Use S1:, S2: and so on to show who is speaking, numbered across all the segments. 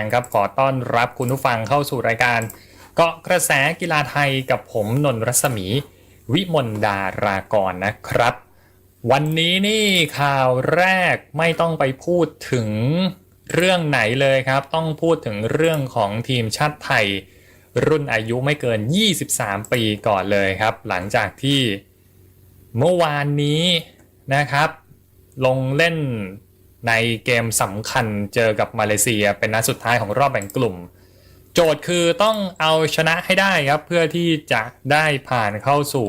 S1: งครับขอต้อนรับคุณผู้ฟังเข้าสู่รายการเกาะกระแสกีฬาไทยกับผมนนทรัศมี วิมลดารากรนะครับ วันนี้นี่ข่าวแรกไม่ต้องไปพูดถึงเรื่องไหนเลยครับ ต้องพูดถึงเรื่องของทีมชาติไทย รุ่นอายุไม่เกิน 23 ปีก่อนเลยครับ หลังจากที่เมื่อวานนี้นะครับ ลงเล่น ในเกมสำคัญเจอกับมาเลเซีย เป็นนัดสุดท้ายของรอบแบ่งกลุ่ม โจทย์คือต้องเอาชนะให้ได้ครับ เพื่อที่จะได้ผ่านเข้าสู่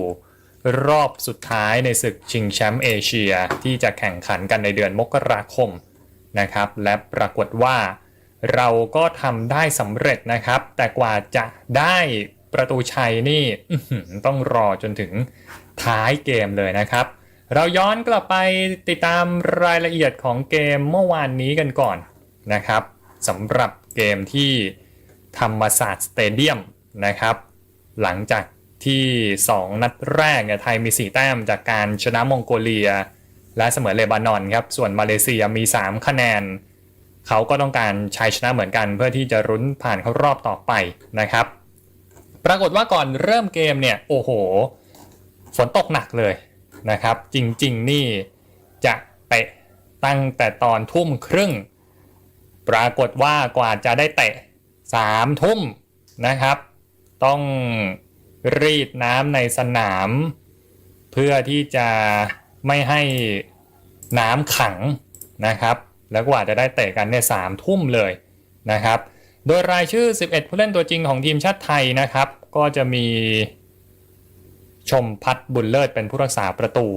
S1: รอบสุดท้ายในศึกชิงแชมป์เอเชีย ที่จะแข่งขันกันในเดือนมกราคมนะครับ และปรากฏว่าเราก็ทำได้สำเร็จนะครับ แต่กว่าจะได้ประตูชัยนี่ต้องรอจนถึงท้ายเกมเลยนะครับ เราย้อนกลับไปติดตามรายละเอียดของเกมเมื่อวานนี้กันก่อนนะครับสำหรับเกมที่ธรรมศาสตร์สเตเดียมนะครับ หลังจากที่ 2 นัดแรกเนี่ยไทยมี 4 แต้มจากการชนะมองโกเลีย และเสมอเลบานอนครับ ส่วนมาเลเซียมี 3 คะแนน เขาก็ต้องการชัยชนะเหมือนกันเพื่อที่จะรุ้นผ่านเข้ารอบต่อไปนะครับ ปรากฏว่าก่อนเริ่มเกมเนี่ย โอ้โห ฝนตกหนักเลย นะครับ จริงๆนี่จะเตะตั้งแต่ตอนทุ่มครึ่ง ปรากฏว่ากว่าจะได้เตะสามทุ่มนะครับ ต้องรีดน้ำในสนาม เพื่อที่จะไม่ให้น้ำขังนะครับ แล้วกว่าจะได้เตะกันเนี่ยสามทุ่มเลยนะครับ โดยรายชื่อ 11 ผู้เล่นตัวจริงของทีมชาติไทยนะครับ ก็จะมี ชมพัฒน์บุญเลิศเป็นผู้รักษาประตู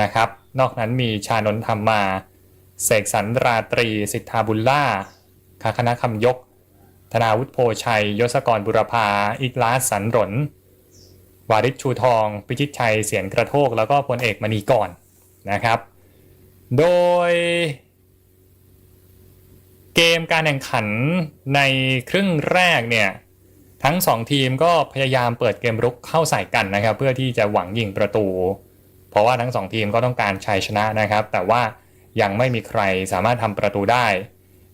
S1: นะครับ นอกนั้นมีชานนธรรมมาเสกสรรราตรี สิทธาบุญล่าคาคณะคำยก ธนาวุฒิโพชัย ยศกรบุรพาอิกลาสสันหรนวาริชชูทอง พิชิตชัยเสียนกระโทก แล้วก็พลเอกมณีก่อนนะครับ โดย เกมการแข่งขันในครึ่งแรกเนี่ย ทั้ง 2 ทีมก็พยายามเปิดเกมรุกเข้าใส่กันนะครับ เพื่อที่จะหวังยิงประตู เพราะว่าทั้ง 2 ทีมก็ต้องการชัยชนะนะครับ แต่ว่ายังไม่มีใครสามารถทำประตูได้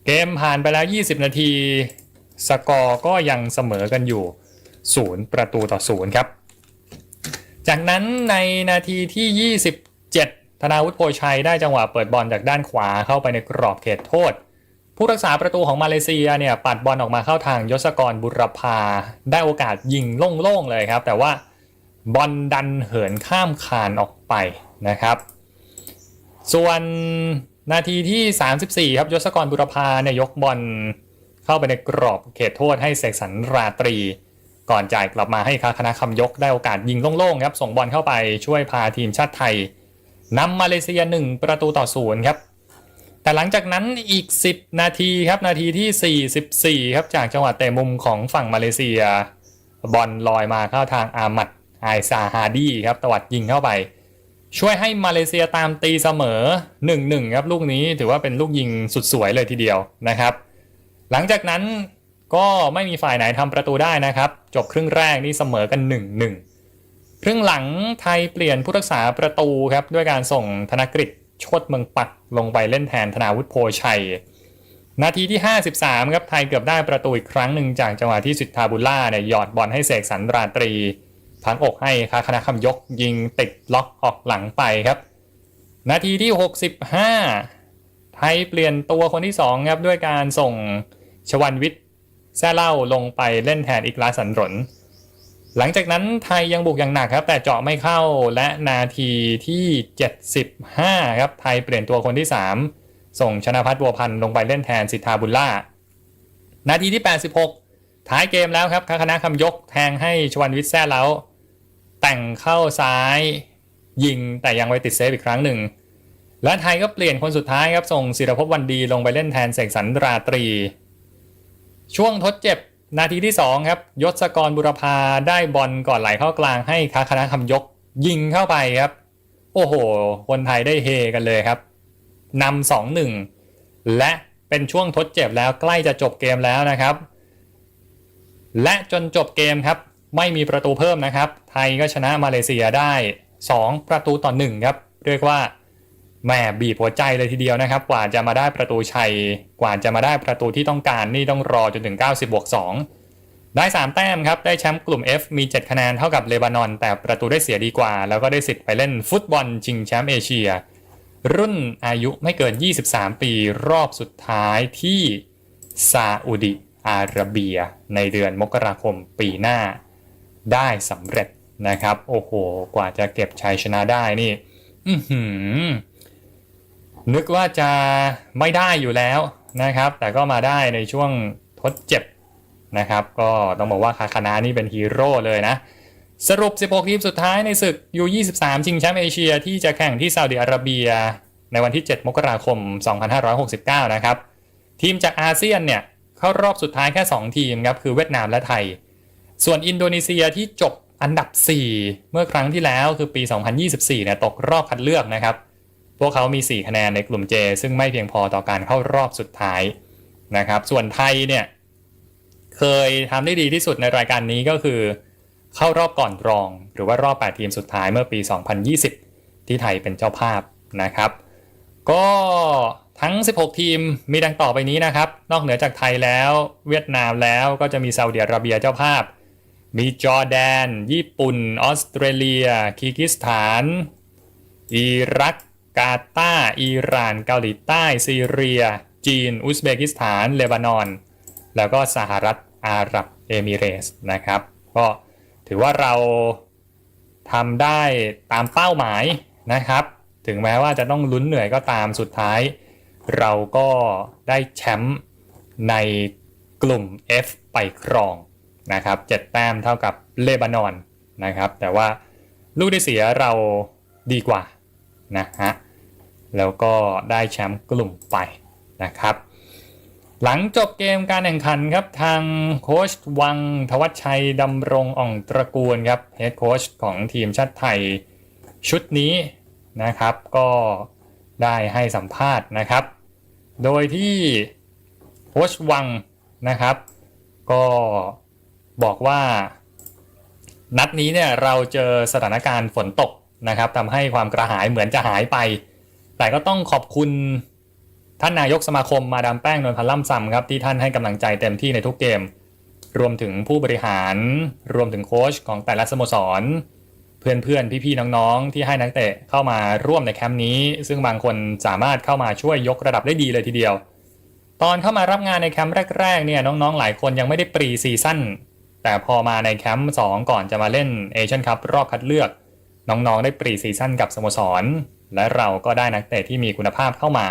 S1: เกมผ่านไปแล้ว 20 นาที สกอร์ก็ยังเสมอกันอยู่ 0 ประตูต่อ 0 ครับ จากนั้นในนาทีที่ 27 ธนาวุฒิโพชัยได้จังหวะเปิดบอลจากด้านขวาเข้าไปในกรอบเขตโทษ ผู้รักษาประตูของมาเลเซียเนี่ยปัดบอลออกมาเข้าทางยศกรบุรพา ได้โอกาสยิงโล่งๆเลยครับ แต่ว่าบอลดันเหินข้ามคานออกไปนะครับ ส่วนนาทีที่ 34 ครับยศกรบุรพาเนี่ยยกบอลเข้าไปในกรอบเขตโทษให้เสกสรรราตรี ก่อนจ่ายกลับมาให้คาคณะคำยกได้โอกาสยิงโล่งๆครับส่งบอลเข้าไปช่วยพาทีมชาติไทยนำมาเลเซีย 1 ประตูต่อศูนย์ครับ แต่หลังจากนั้นอีก 10 นาทีครับนาทีที่ 44 ครับจากจังหวะเตะมุมของฝั่งมาเลเซีย บอลลอยมาเข้าทางอามัดไอซาฮาดีครับตวัดยิงเข้าไป ช่วยให้มาเลเซียตามตีเสมอ 1-1 ครับลูกนี้ถือว่าเป็นลูกยิงสุดสวยเลยทีเดียวนะครับ หลังจากนั้นก็ไม่มีฝ่ายไหนทำประตูได้นะครับ จบครึ่งแรกนี่เสมอกัน 1-1ครึ่งหลังไทยเปลี่ยนผู้รักษาประตูครับด้วยการส่งธนกฤษ ชดเมืองปักลงไปเล่นแทนธนาวุฒิโพชัย นาทีที่ 53 ครับไทยเกือบได้ประตูอีกครั้งหนึ่งจากจังหวะที่สิทธาบุล่าเนี่ยหยอดบอลให้เสกสรรราตรีพังอกให้คาคณะคำยกยิงติดล็อกออกหลังไปครับ นาทีที่ 65 ไทยเปลี่ยนตัวคนที่2ครับด้วยการส่งชวันวิทย์แซ่เล่าลงไปเล่นแทนอีกลาสันรน หลังจากนั้นไทยยังบุกอย่างหนักครับ แต่เจาะไม่เข้าและนาทีที่ 75 ครับ ไทยเปลี่ยนตัวคนที่ 3 ส่งชนะพัฒน์บัวพันธ์ลงไปเล่นแทนสิทธาบุลล่า นาทีที่ 86 ท้ายเกมแล้วครับคณะคำยกแทงให้ชวันวิทย์แซ่เล้าแต่งเข้าซ้ายยิงแต่ยังไปติดเซฟอีกครั้งหนึ่ง และไทยก็เปลี่ยนคนสุดท้ายครับ ส่งศิรภพวันดีลงไปเล่นแทนเสกสรรราตรี ช่วงทดเจ็บ นาทีที่ 2 ครับยศกรบุรพาได้บอลก่อนไหลเข้ากลางให้คาคณะคำยกยิงเข้าไปครับ โอ้โห คนไทยได้เฮกันเลยครับนำสองหนึ่งและเป็นช่วงทดเจ็บแล้วใกล้จะจบเกมแล้วนะครับ และจนจบเกมครับ ไม่มีประตูเพิ่มนะครับ ไทยก็ชนะมาเลเซียได้ 2 ประตูต่อ1ครับ เรียกว่า แม่บีบหัวใจเลยทีเดียวนะครับ กว่าจะมาได้ประตูชัย กว่าจะมาได้ประตูที่ต้องการนี่ต้องรอจนถึง 90บวก2ได้ 3 แต้มครับ ได้แชมป์กลุ่ม F มี 7 คะแนนเท่ากับเลบานอน แต่ประตูได้เสียดีกว่า แล้วก็ได้สิทธิ์ไปเล่นฟุตบอลชิงแชมป์เอเชีย รุ่นอายุไม่เกิน 23 ปีรอบสุดท้ายที่ซาอุดิอาระเบีย ในเดือนมกราคมปีหน้า ได้สำเร็จนะครับ โอ้โห กว่าจะเก็บชัยชนะได้นี่ อือหือ นึกว่าจะไม่ได้อยู่แล้วนะครับ แต่ก็มาได้ในช่วงทดเจ็บนะครับ ก็ต้องบอกว่าคาคานานี่เป็นฮีโร่เลยนะ สรุป 16 ทีมสุดท้ายในศึก U23 ชิงแชมป์เอเชียที่จะแข่งที่ซาอุดิอาระเบีย ในวันที่ 7 มกราคม 2569 นะครับ ทีมจากอาเซียนเนี่ยเข้ารอบสุดท้ายแค่ 2 ทีมครับ คือเวียดนามและไทย ส่วนอินโดนีเซียที่จบอันดับ 4 เมื่อครั้งที่แล้วคือปี 2024 เนี่ยตกรอบคัดเลือกนะครับ พวกเขามี 4 คะแนนในกลุ่ม J ซึ่งไม่เพียงพอต่อการเข้ารอบสุดท้ายนะครับ ส่วนไทยเนี่ยเคยทำได้ดีที่สุดในรายการนี้ก็คือ เข้ารอบก่อนรอง หรือว่ารอบ 8 ทีมสุดท้ายเมื่อปี 2020 ที่ไทยเป็นเจ้าภาพนะครับ ก็ทั้ง 16 ทีมมีดังต่อไปนี้นะครับ นอกเหนือจากไทยแล้ว เวียดนามแล้วก็จะมีซาอุดิอาระเบียเจ้าภาพ มีจอร์แดน ญี่ปุ่น ออสเตรเลียคีร์กิสถาน อิรัก กาตาร์อิหร่าน เกาหลีใต้ ซีเรีย จีน อุซเบกิสถาน เลบานอน แล้วก็สหรัฐอาหรับเอมิเรส์นะครับ ก็ถือว่าเราทำได้ตามเป้าหมายนะครับ ถึงแม้ว่าจะต้องลุ้นเหนื่อยก็ตามสุดท้าย เราก็ได้แชมป์ในกลุ่ม F ไปครองนะครับ7แต้มเท่ากับเลบานอนนะครับ แต่ว่าลูกได้เสียเราดีกว่านะฮะ แล้วก็ได้แชมป์กลุ่มไปนะครับ หลังจบเกมการแข่งขันครับทางโค้ชวังทวัชชัยดำรงอ่องตระกูลครับเฮดโค้ชของทีมชาติไทยชุดนี้นะครับ ก็ได้ให้สัมภาษณ์นะครับ โดยที่โค้ชวังนะครับ ก็บอกว่านัดนี้เนี่ยเราเจอสถานการณ์ฝนตกนะครับทำให้ความกระหายเหมือนจะหายไป แต่ก็ต้องขอบคุณท่านนายกสมาคมมาดามแป้งนวลพันล่ำซำครับที่ท่านให้กำลังใจเต็มที่ในทุกเกม รวมถึงผู้บริหาร รวมถึงโค้ชของแต่ละสโมสร เพื่อนๆ พี่ๆ น้องๆ ที่ให้นักเตะเข้ามาร่วมในแคมป์นี้ ซึ่งบางคนสามารถเข้ามาช่วยยกระดับได้ดีเลยทีเดียว ตอนเข้ามารับงานในแคมป์แรกๆเนี่ยน้องๆ หลายคนยังไม่ได้ปรีซีซั่นแต่พอมาในแคมป์2ก่อนจะมาเล่นเอเชียนคัพรอบคัดเลือก น้องๆ ได้ปรีซีซั่นกับสโมสร และเราก็ได้นักเตะที่มีคุณภาพเข้ามา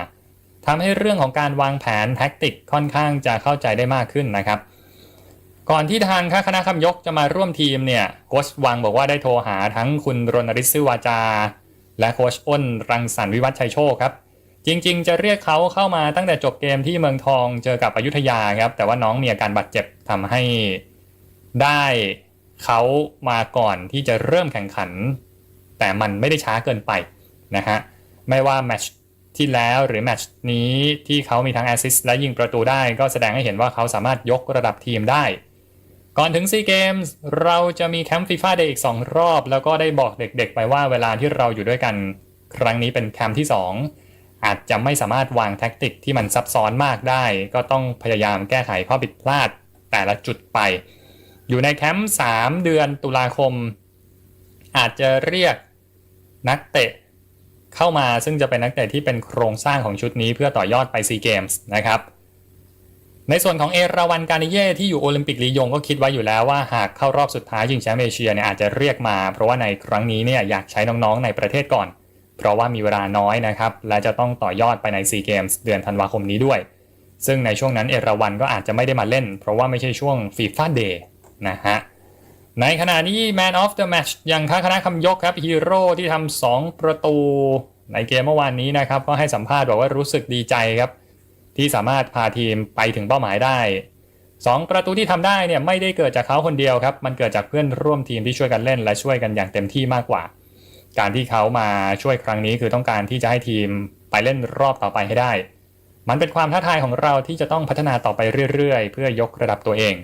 S1: ทำให้เรื่องของการวางแผนแท็กติกค่อนข้างจะเข้าใจได้มากขึ้นนะครับ ก่อนที่ทางคณะคำยกจะมาร่วมทีมเนี่ยโค้ชวังบอกว่าได้โทรหาทั้งคุณรณริศซื้อวาจา และโค้ชอ้นรังสรรค์วิวัฒน์ชัยโชคครับจริงๆ จะเรียกเขาเข้ามาตั้งแต่จบเกมที่เมืองทองเจอกับอยุธยาครับ แต่ว่าน้องมีอาการบาดเจ็บทำให้ได้เขามาก่อนที่จะเริ่มแข่งขัน แต่มันไม่ได้ช้าเกินไป นะฮะไม่ว่าแมชที่แล้วหรือแมชนี้ที่เขามีทั้งแอสซิสต์และยิงประตูได้ ก็แสดงให้เห็นว่าเขาสามารถยกระดับทีมได้ ก่อนถึงซีเกมส์เราจะมีแคมป์ฟีฟ่าเดย์อีก 2 รอบ แล้วก็ได้บอกเด็กๆ ไปว่าเวลาที่เราอยู่ด้วยกันครั้งนี้เป็นแคมป์ที่ 2 อาจจะไม่สามารถวางแท็กติกที่มันซับซ้อนมากได้ ก็ต้องพยายามแก้ไขข้อผิดพลาดแต่ละจุดไป อยู่ในแคมป์3เดือนตุลาคม อาจจะเรียกนักเตะ เข้ามาซึ่งจะเป็นนักเตะที่เป็นโครงสร้างของชุดนี้เพื่อต่อยอดไปซีเกมส์นะครับในส่วนของเอราวันการิเย่ที่อยู่โอลิมปิกลียงก็คิดไว้อยู่แล้วว่าหากเข้ารอบสุดท้ายชิงแชมป์เอเชียเนี่ยอาจจะเรียกมา เพราะว่าในครั้งนี้เนี่ยอยากใช้น้องๆในประเทศก่อน เพราะว่ามีเวลาน้อยนะครับ และจะต้องต่อยอดไปในซีเกมส์เดือนธันวาคมนี้ด้วย ซึ่งในช่วงนั้นเอราวันก็อาจจะไม่ได้มาเล่น เพราะว่าไม่ใช่ช่วงฟีฟ่าเดย์นะฮะ ในขณะนี้ Man of the Match อย่างทางคณะคำยกครับฮีโร่ที่ทำ2ประตูในเกมเมื่อวานนี้นะครับ ก็ให้สัมภาษณ์บอกว่ารู้สึกดีใจครับ ที่สามารถพาทีมไปถึงเป้าหมายได้ 2 ประตูที่ทำได้เนี่ยไม่ได้เกิดจากเขาคนเดียวครับ มันเกิดจากเพื่อนร่วมทีมที่ช่วยกันเล่น และช่วยกันอย่างเต็มที่มากกว่า การที่เขามาช่วยครั้งนี้คือต้องการที่จะให้ทีมไปเล่นรอบต่อไปให้ได้ มันเป็นความท้าทายของเราที่จะต้องพัฒนาต่อไปเรื่อยๆ เพื่อยกระดับตัวเอง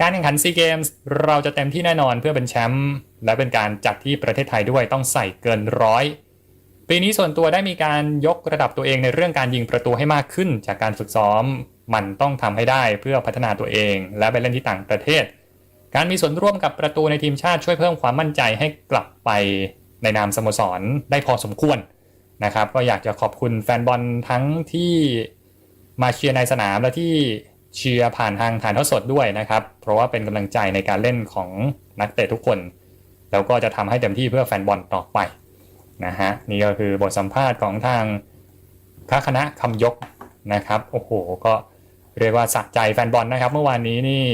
S1: การแข่งขันซีเกมส์เราจะเต็มที่แน่นอนเพื่อเป็นแชมป์และเป็นการจัดที่ประเทศไทยด้วยต้องใส่เกินร้อยปีนี้ส่วนตัวได้มีการยกระดับตัวเองในเรื่องการยิงประตูให้มากขึ้น จากการฝึกซ้อมมันต้องทำให้ได้เพื่อพัฒนาตัวเอง และไปเล่นที่ต่างประเทศ การมีส่วนร่วมกับประตูในทีมชาติช่วยเพิ่มความมั่นใจให้กลับไปในนามสโมสรได้พอสมควรนะครับ ก็อยากจะขอบคุณแฟนบอลทั้งที่มาเชียร์ในสนามและที่ เชียร์ผ่านทางถ่ายทอดสดด้วยนะครับ เพราะว่าเป็นกำลังใจในการเล่นของนักเตะทุกคน แล้วก็จะทำให้เต็มที่เพื่อแฟนบอลต่อไปนะฮะนี่ก็คือบทสัมภาษณ์ของทางคคณะคำยกนะครับโอ้โหก็เรียกว่าสะใจแฟนบอลนะครับ เมื่อวานนี้นี่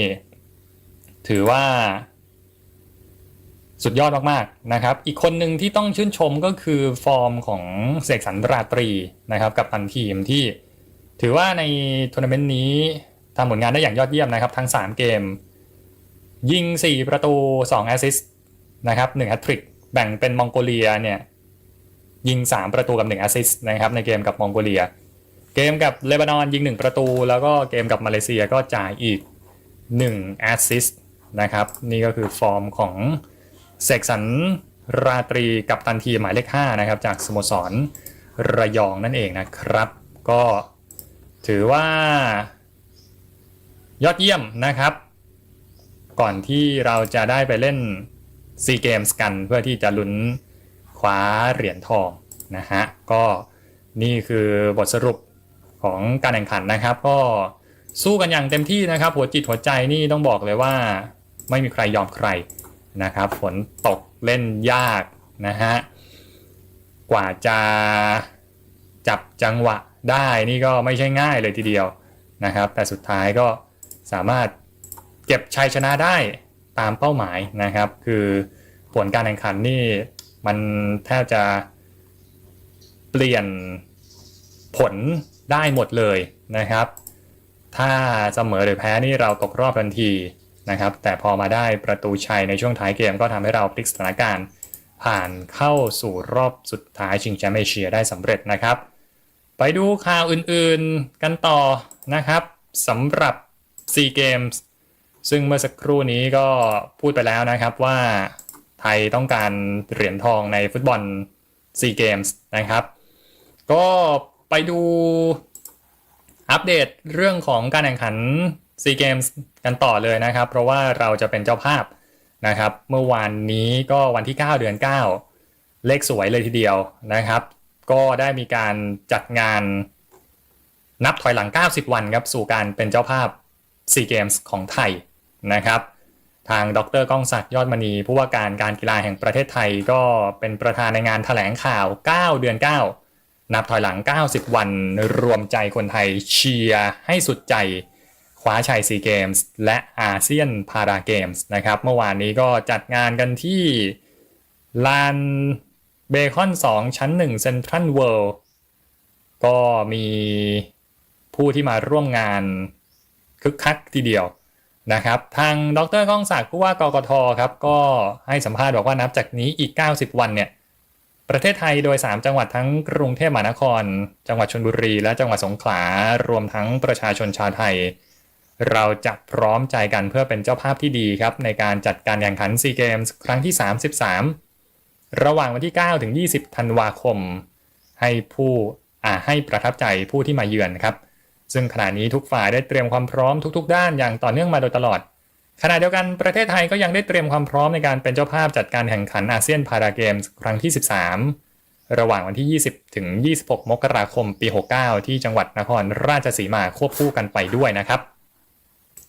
S1: ถือว่า สุดยอดมากๆนะครับ อีกคนหนึ่งที่ต้องชื่นชมก็คือฟอร์มของเสกสรรราตรีนะครับ กับตันทีมที่ถือว่าในทัวร์นาเมนต์นี้ ทำผลงานได้อย่างยอดเยี่ยมนะครับ ทั้ง 3 เกม ยิง 4 ประตู 2 แอสซิสต์นะครับ1แฮตทริกแบ่งเป็นมองโกเลียเนี่ยยิง 3 ประตูกับ1แอสซิสต์นะครับในเกมกับมองโกเลีย เกมกับเลบานอนยิง 1 ประตู แล้วก็เกมกับมาเลเซียก็จ่ายอีก1แอสซิสต์นะครับนี่ก็คือฟอร์มของเสกสรรราตรีกับตันทีหมายเลข5นะครับจากสโมสรระยองนั่นเองนะครับ ก็ถือว่า ยอดเยี่ยมนะครับ ก่อนที่เราจะได้ไปเล่นซีเกมส์กันเพื่อที่จะลุ้นคว้าเหรียญทองนะฮะก็นี่คือบทสรุปของการแข่งขันนะครับ ก็สู้กันอย่างเต็มที่นะครับ หัวจิตหัวใจนี่ต้องบอกเลยว่า ไม่มีใครยอมใครนะครับฝนตกเล่นยากนะฮะกว่าจะจับจังหวะได้นี่ก็ไม่ใช่ง่ายเลยทีเดียวนะครับ แต่สุดท้ายก็ สามารถเก็บชัยชนะได้ตามเป้าหมายนะครับ คือผลการแข่งขันนี่มันแทบจะเปลี่ยนผลได้หมดเลยนะครับ ถ้าเสมอหรือแพ้นี่เราตกรอบทันทีนะครับ แต่พอมาได้ประตูชัยในช่วงท้ายเกมก็ทำให้เราพลิกสถานการณ์ผ่านเข้าสู่รอบสุดท้ายชิงแชมป์เอเชียได้สำเร็จนะครับ ไปดูข่าวอื่นๆกันต่อนะครับสำหรับ ซีเกมส์ซึ่งเมื่อสักครู่นี้ก็พูดไปแล้วนะครับว่าไทยต้องการเหรียญทองในฟุตบอลซีเกมส์นะครับ ก็ไปดูอัปเดตเรื่องของการแข่งขันซีเกมส์กันต่อเลยนะครับ เพราะว่าเราจะเป็นเจ้าภาพนะครับ เมื่อวานนี้ก็วันที่ 9 เดือน 9 เลขสวยเลยทีเดียวนะครับ ก็ได้มีการจัดงานนับถอยหลัง 90 วันครับสู่การเป็นเจ้าภาพ ซีเกมส์ของไทยนะครับ ทางดรก้องศักดิ์ยอดมณี ผู้ว่าการการกีฬาแห่งประเทศไทยก็เป็นประธานในงานถแถลงข่าว 9 เดือน 9 นับถอยหลัง 90 วันรวมใจคนไทยเชียร์ให้สุดใจคว้าชัยซีเกมส์และอาเซียนพาราเกมส์นะครับ เมื่อวานนี้ก็จัดงานกันที่ลานเบคอน 2 ชั้น 1 เซ็นทรัลเวิลด์ก็มีผู้ที่มาร่วมงาน คึกคักทีเดียวนะครับ ทางดรก้องศักดิ์ผู้ว่ากกทครับก็ให้สัมภาษณ์บอกว่านับจากนี้อีก 90 วันเนี่ยประเทศไทยโดย 3 จังหวัดทั้งกรุงเทพมหานคร จังหวัดชนบุรี และจังหวัดสงขลารวมทั้งประชาชนชาวไทย เราจะพร้อมใจกันเพื่อเป็นเจ้าภาพที่ดีครับ ในการจัดการแข่งขันซีเกมส์ครั้งที่ 33 ระหว่างวันที่ 9 ถึง 20 ธันวาคม ให้ผู้อ่าให้ประทับใจผู้ที่มาเยือนครับ ซึ่งขณะนี้ทุกฝ่ายได้เตรียมความพร้อมทุก ๆ ด้านอย่างต่อเนื่องมาโดยตลอด ขณะเดียวกันประเทศไทยก็ยังได้เตรียมความพร้อมในการเป็นเจ้าภาพจัดการแข่งขันอาเซียนพาราเกมส์ครั้งที่ 13 ระหว่างวันที่ 20 ถึง 26 มกราคม ปี 69 ที่จังหวัดนครราชสีมาควบคู่กันไปด้วยนะครับ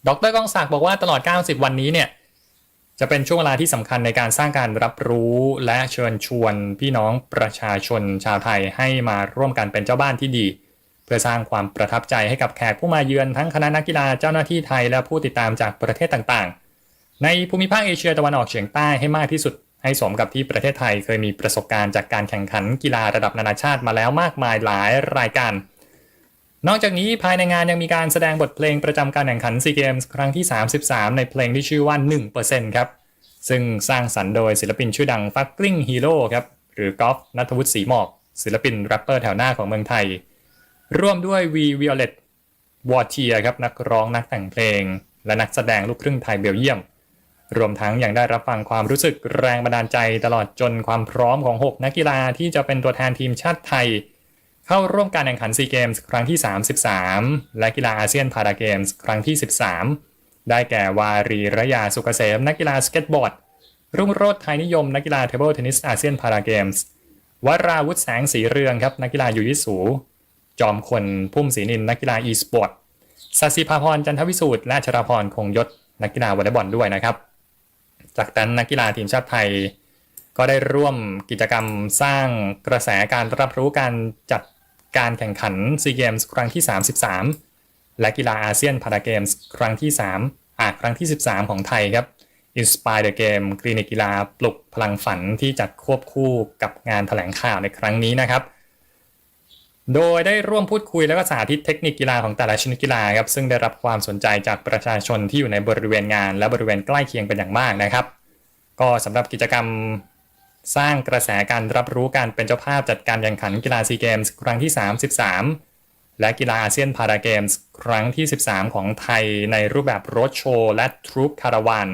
S1: ดรกองศักดิ์บอกว่าตลอด 90 วันนี้เนี่ยจะเป็นช่วงเวลาที่สำคัญในการสร้างการรับรู้และเชิญชวนพี่น้องประชาชนชาวไทยให้มาร่วมกันเป็นเจ้าบ้านที่ดี เพื่อสร้างความประทับใจให้กับแขกผู้มาเยือนทั้งคณะนักกีฬาเจ้าหน้าที่ไทยและผู้ติดตามจากประเทศต่างๆ ในภูมิภาคเอเชียตะวันออกเฉียงใต้ให้มากที่สุด ให้สมกับที่ประเทศไทยเคยมีประสบการณ์จากการแข่งขันกีฬาระดับนานาชาติมาแล้วมากมายหลายรายการ นอกจากนี้ภายในงานยังมีการแสดงบทเพลงประจำการแข่งขันซีเกมส์ครั้งที่ 33 ในเพลงที่ชื่อว่า 1%ครับซึ่งสร้างสรรค์โดยศิลปินชื่อดังฟักกลิ้งฮีโร่ครับหรือกอล์ฟนัทวุฒิศรีหมอกศิลปินแรปเปอร์แถวหน้าของเมืองไทย ร่วมด้วยวีวิโอเลตวอร์เทียครับนักร้องนักแต่งเพลง และนักแสดงลูกครึ่งไทยเบลเยียม รวมทั้งยังได้รับฟังความรู้สึกแรงบันดาลใจตลอดจนความพร้อมของ 6 นักกีฬาที่จะเป็นตัวแทนทีมชาติไทย เข้าร่วมการแข่งขันซีเกมส์ครั้งที่ 33 และกีฬาอาเซียนพาราเกมส์ครั้งที่ 13 ได้แก่วารีระยาสุกเกษมนักกีฬาสเก็ตบอร์ดรุ่งโรจน์ไทยนิยมนักกีฬาเทเบิลเทนนิสอาเซียนพาราเกมส์วราวุฒิแสงสีเรืองครับนักกีฬายูยิสู จอมคนพุ่มศรีนินนักกีฬาอีสปอร์ตสัสิภาพรจันทวิสูตรและชราพรคงยศนักกีฬาวอลเลย์บอลด้วยนะครับ จากนั้นนักกีฬาทีมชาติไทย ก็ได้ร่วมกิจกรรมสร้างกระแสการรับรู้การจัดการแข่งขันซีเกมส์ครั้งที่ 33 และกีฬาอาเซียนพาราเกมส์ครั้งที่ 3อาครั้งที่ 13 ของไทยครับ Inspire the Game คลินิกกีฬาปลุกพลังฝันที่จัดควบคู่กับงานถแถลงข่าวในครั้งนี้นะครับ โดยได้ร่วมพูดคุยแล้วก็สาธิตเทคนิคกีฬาของแต่ละชนิดกีฬาครับซึ่งได้รับความสนใจจากประชาชนที่อยู่ในบริเวณงาน และบริเวณใกล้เคียงเป็นอย่างมากนะครับ ก็สำหรับกิจกรรมสร้างกระแสการรับรู้การเป็นเจ้าภาพจัดการแข่งขันกีฬาซีเกมส์ครั้งที่ 33 และกีฬาอาเซียนพาราเกมส์ครั้งที่ 13 ของไทยในรูปแบบรถโชว์และทรูปคาราวาน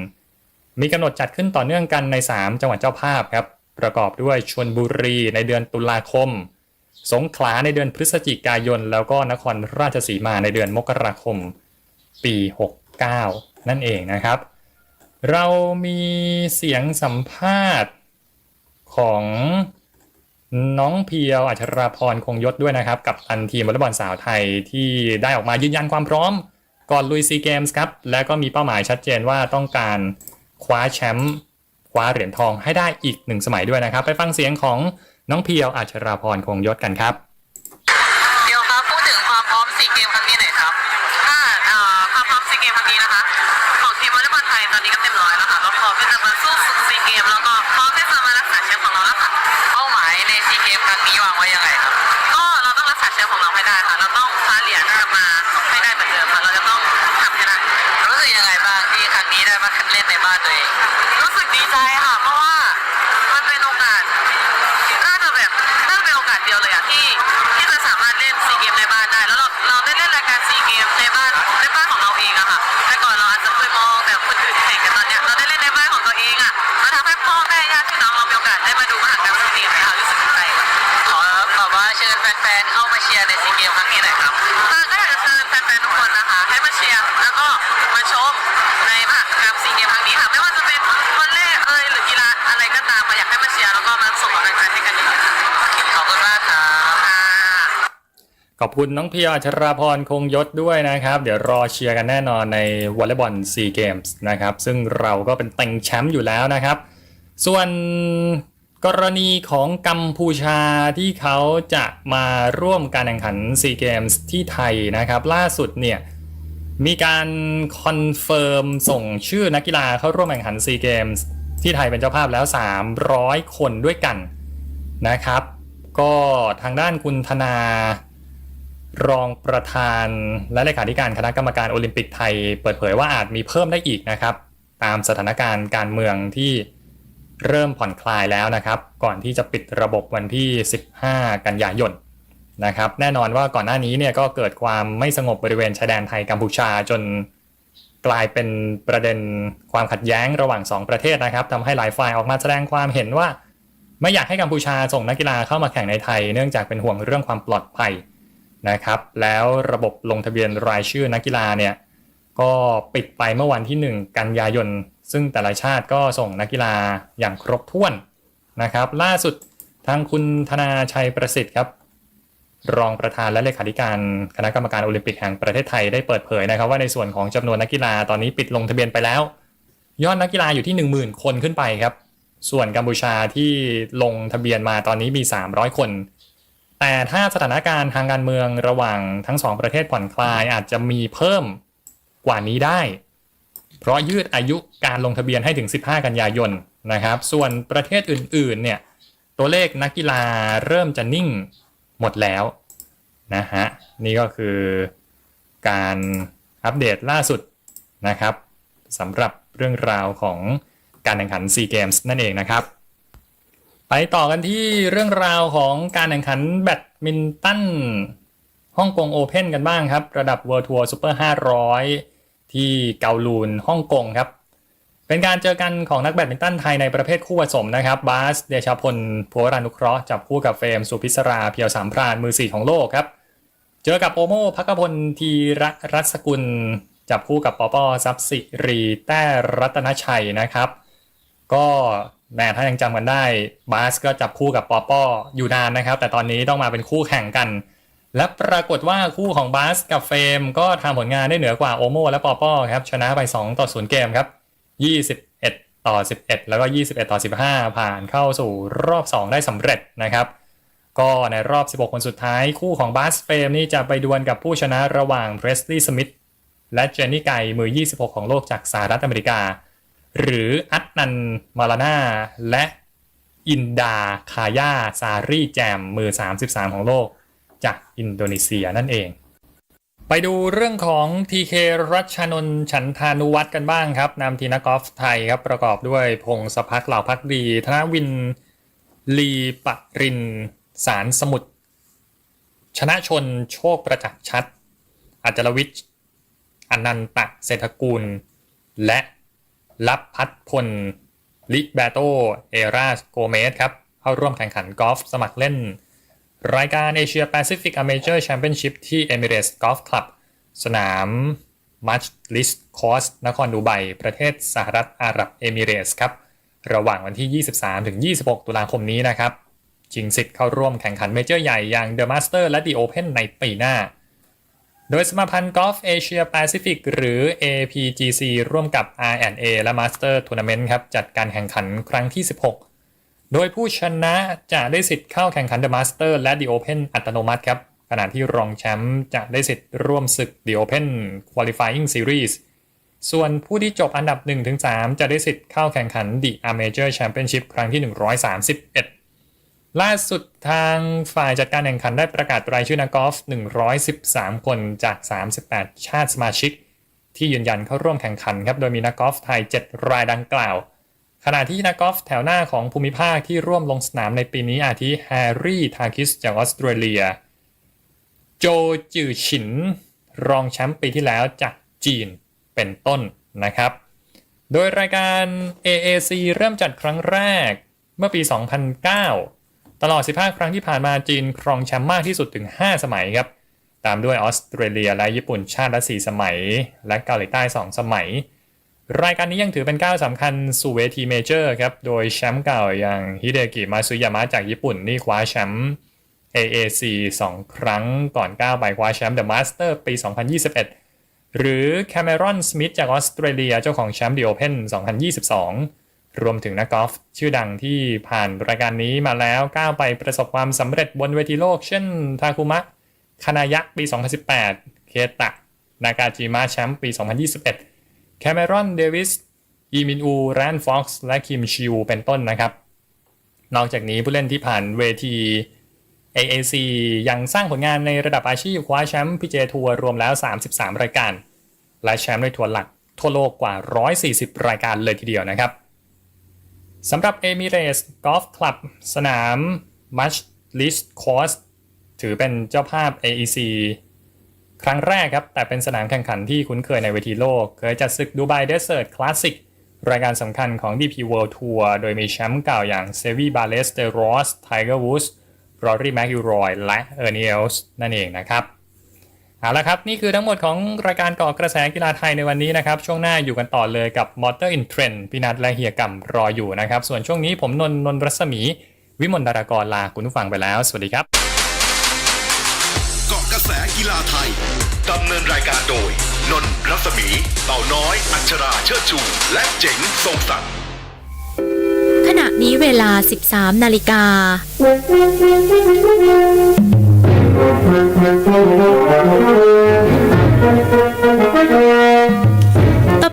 S1: มีกำหนดจัดขึ้นต่อเนื่องกันใน 3 จังหวัดเจ้าภาพครับประกอบด้วยชลบุรีในเดือนตุลาคม สงขลาในเดือนพฤศจิกายน แล้วก็นครราชสีมาในเดือนมกราคมปี 69 นั่นเองนะครับ เรามีเสียงสัมภาษณ์ของน้องเพียวอัชราพรคงยศด้วยนะครับ กับทันทีมวอลเลย์บอลสาวไทยที่ได้ออกมายืนยันความพร้อม ก่อนลุยซีเกมส์ครับ และก็มีเป้าหมายชัดเจนว่าต้องการคว้าแชมป์คว้าเหรียญทองให้ได้อีกหนึ่งสมัยด้วยนะครับ ไปฟังเสียงของ น้องเพียวอัชราพรคงยศกันครับ
S2: เดี๋ยวครับพูดถึงความพร้อมซีเกมครั้งนี้หน่อยครับถ้าเอ่อความพร้อมซีเกมครั้งนี้นะคะของทีมวอลเลย์บอลไทยตอนนี้ก็เต็มร้อยแล้วค่ะเราพร้อมที่จะมาสู้ศึกซีเกมแล้วก็พร้อมที่จะมารักษาแชมป์ของเราแล้วค่ะเป้าหมายในซีเกมครั้งนี้วางไว้ยังไงครับก็เราต้องรักษาแชมป์ของเราให้ได้ค่ะเราต้องคว้าเหรียญกลับมาให้ได้เหมือนเดิมค่ะเราจะต้องทำให้ได้รู้สึกยังไงบ้างที่ครั้งนี้ได้มาเล่นในบ้านตัวเองรู้สึกดีใจค่ะ มีหน่อยครับก็อยากจะเชิญแฟนๆทุกคนนะคะ ให้มาเชียร์แล้วก็มาชมในมหากรรมซีเกมครั้งนี้ค่ะ ไม่ว่าจะเป็นวอลเลย์เอยหรือกีฬาอะไรก็ตามมาอยากให้มาเชียร์แล้วก็มาส่งกำลังใจให้กันเยอะๆขอบคุณมากครับ
S1: ขอบคุณน้องเพียชราพรคงยศด้วยนะครับ เดี๋ยวรอเชียร์กันแน่นอนในวอลเลย์บอลซีเกมส์นะครับ ซึ่งเราก็เป็นเต็งแชมป์อยู่แล้วนะครับ ส่วน กรณีของกัมพูชาที่เขาจะมาร่วมการแข่งขันซีเกมส์ที่ไทยนะครับ ล่าสุดเนี่ยมีการคอนเฟิร์มส่งชื่อนักกีฬาเข้าร่วมแข่งขันซีเกมส์ที่ไทยเป็นเจ้าภาพแล้ว 300 คนด้วยกันนะครับ ก็ทางด้านคุณธนารองประธานและเลขาธิการคณะกรรมการโอลิมปิกไทย เปิดเผยว่าอาจมีเพิ่มได้อีกนะครับ ตามสถานการณ์การเมืองที่ เริ่มผ่อนคลายแล้วนะครับ ก่อนที่จะปิดระบบวันที่ 15 กันยายนนะครับ แน่นอนว่าก่อนหน้านี้เนี่ยก็เกิดความไม่สงบบริเวณชายแดนไทยกัมพูชาจนกลายเป็นประเด็นความขัดแย้งระหว่าง 2 ประเทศนะครับทำให้หลายฝ่ายออกมาแสดงความเห็นว่า ไม่อยากให้กัมพูชาส่งนักกีฬาเข้ามาแข่งในไทย เนื่องจากเป็นห่วงเรื่องความปลอดภัยนะครับ แล้วระบบลงทะเบียนรายชื่อนักกีฬาเนี่ยก็ปิดไปเมื่อวันที่ 1 กันยายน ซึ่งแต่ละชาติก็ส่งนักกีฬาอย่างครบถ้วนนะครับ ล่าสุดทางคุณธนาชัยประสิทธิ์ครับ รองประธานและเลขาธิการคณะกรรมการโอลิมปิกแห่งประเทศไทยได้เปิดเผยนะครับ ว่าในส่วนของจำนวนนักกีฬาตอนนี้ปิดลงทะเบียนไปแล้ว ยอดนักกีฬาอยู่ที่ 10,000 คนขึ้นไปครับ ส่วนกัมพูชาที่ลงทะเบียนมาตอนนี้มี 300 คน แต่ถ้าสถานการณ์ทางการเมืองระหว่างทั้งสองประเทศผ่อนคลายอาจจะมีเพิ่มกว่านี้ได้ เพราะยืดอายุการลงทะเบียนให้ถึง 15 กันยายนนะครับ ส่วนประเทศอื่นๆเนี่ยตัวเลขนักกีฬาเริ่มจะนิ่งหมดแล้วนะฮะนี่ก็คือการอัปเดตล่าสุดนะครับสำหรับเรื่องราวของการแข่งขัน SEA Games นั่นเองนะครับ ไปต่อกันที่เรื่องราวของการแข่งขันแบดมินตันฮ่องกงโอเพ่นกันบ้างครับ ระดับ World Tour Super 500 ที่เกาลูนฮ่องกงครับ เป็นการเจอกันของนักแบดมินตันไทยในประเภทคู่ผสมนะครับบาสเดชาพลพัวรานุเคราะห์จับคู่กับเฟรมสุพิศราเพียวสามพรานมือสี่ของโลกครับ เจอกับโอโมพักพลทีระรัศกุล จับคู่กับปอปอซับสิรีแต้รัตนชัยนะครับ ก็แม่ถ้ายังจำกันได้บาสก็จับคู่กับปอปออยู่นานนะครับ แต่ตอนนี้ต้องมาเป็นคู่แข่งกัน และปรากฏว่าคู่ของบาสกับเฟมก็ทำผลงานได้เหนือกว่าโอโมและปอปอครับชนะไป 2 ต่อ 0 เกมครับ 21 ต่อ 11 แล้วก็ 21 ต่อ 15 ผ่านเข้าสู่รอบ 2 ได้สำเร็จนะครับ ก็ในรอบ 16 คนสุดท้ายคู่ของบาสเฟมนี่จะไปดวลกับผู้ชนะระหว่างเพรสลีย์สมิธและเจนนี่ไก่มือ 26 ของโลกจากสหรัฐอเมริกา หรืออัตนันมาลานาและอินดาคายาซารีแจมมือ 33 ของโลก จากอินโดนีเซียนั่นเอง ไปดูเรื่องของ TK รัชนนท์ฉันทานุวัฒน์กันบ้างครับนำทีมนักกอล์ฟไทยครับประกอบด้วยพงศพักเหล่าพักดี ธนวินลีปริน สารสมุทรชนะชนโชคประจักษ์ชัด อัจรวิชอนันตะเศรษฐกูลและลับพัฒพล ลิแบโต เอราสโกเมสครับ เข้าร่วมแข่งขันกอล์ฟสมัครเล่น รายการเอเชียแปซิฟิกอเมเจอร์แชมเปี้ยนชิพที่ Emirates Golf Club สนามมัชลิสคอสนครดูไบประเทศสหรัฐอาหรับเอมิเรส์ครับ ระหว่างวันที่ 23 ถึง 26 ตุลาคมนี้นะครับชิงสิทธิ์เข้าร่วมแข่งขันเมเจอร์ใหญ่อย่าง The Master และ The Open ในปีหน้า โดยสมาพันธ์กอล์ฟเอเชียแปซิฟิกหรือ APGC ร่วมกับ R&A และ Master Tournament ครับ จัดการแข่งขันครั้งที่ 16 โดยผู้ชนะจะได้สิทธิ์เข้าแข่งขัน The Master และ The Open อัตโนมัติครับ ขณะที่รองแชมป์จะได้สิทธิ์ร่วมศึก The Open Qualifying Series ส่วนผู้ที่จบอันดับ 1-3 จะได้สิทธิ์เข้าแข่งขัน The Amateur Championship ครั้งที่ 131 ล่าสุดทางฝ่ายจัดการแข่งขันได้ประกาศรายชื่อนักกอล์ฟ 113 คนจาก 38 ชาติสมาชิก ที่ยืนยันเข้าร่วมแข่งขันครับ โดยมีนักกอล์ฟไทย 7 รายดังกล่าว ขณะที่นักกอล์ฟแถวหน้าของภูมิภาคที่ร่วมลงสนามในปีนี้อาทิแฮร์รี่ทาคิสจากออสเตรเลีย โจจือฉิน รองแชมป์ปีที่แล้วจากจีนเป็นต้นนะครับ โดยรายการ AAC เริ่มจัดครั้งแรกเมื่อปี 2009 ตลอด 15 ครั้งที่ผ่านมาจีนครองแชมป์มากที่สุดถึง 5 สมัยครับ ตามด้วยออสเตรเลียและญี่ปุ่นชาติละ 4 สมัย และเกาหลีใต้ 2 สมัย รายการนี้ยังถือเป็นก้าวสำคัญสู่เวทีเมเจอร์ครับ โดยแชมป์เก่าอย่างฮิเดกิมาซุยามะจากญี่ปุ่น นี่คว้าแชมป์ AAC 2 ครั้งก่อนก้าวไปคว้าแชมป์ The Master ปี 2021 หรือแคม e รอนสมิธจากออสเตรเลียเจ้าของแชมป์ The Open 2022 รวมถึงนักกอล์ฟชื่อดังที่ผ่านรายการนี้มาแล้วก้าวไปประสบความสำเร็จบนเวทีโลก เช่น ทาคุมะคานายะปี 2018 เคตะ นากาจิมะแชมป์ปี 2021 แคม e รอนเดวิสอีมินอูแรนฟ็อกซ์และคิมชิวเป็นต้นนะครับ นอกจากนี้ผู้เล่นที่ผ่านเวที AAC ยังสร้างผลงานในระดับอาชีพคว้าแชมป์พีเจทัวร์รวมแล้ว 33 รายการ และแชมป์ในทัวร์หลักทั่วโลกกว่า 140 รายการเลยทีเดียวนะครับสำหรับ Emirates Golf Club สนาม Match List Course ถือเป็นเจ้าภาพ AEC ครั้งแรกครับ แต่เป็นสนามแข่งขันที่คุ้นเคยในเวทีโลก เคยจัดศึกดูไบเดสเซิร์ตคลาสสิกรายการสำคัญของ DP World Tour โดยมีแชมป์เก่าอย่างเซวีบาเลสเตรอสไทเกอร์วูดส์รอรี่แม็กยูรอยและเออร์เนียลส์นั่นเองนะครับเอาละครับ นี่คือทั้งหมดของรายการก่อกระแสกีฬาไทยในวันนี้นะครับ ช่วงหน้าอยู่กันต่อเลยกับ Motor in Trend พี่นัทและเฮียกัมรออยู่นะครับ ส่วนช่วงนี้ผมนนนนรัศมี วิมลดารากรลาคุณผู้ฟังไปแล้ว สวัสดีครับี
S3: ฬาไทยดำเนินรายการโดย นนรัศมี เต่าน้อย อัชราเชิดชู และเจ๋งทรงศักดิ์
S4: ขณะนี้เวลา 13 นาฬิกา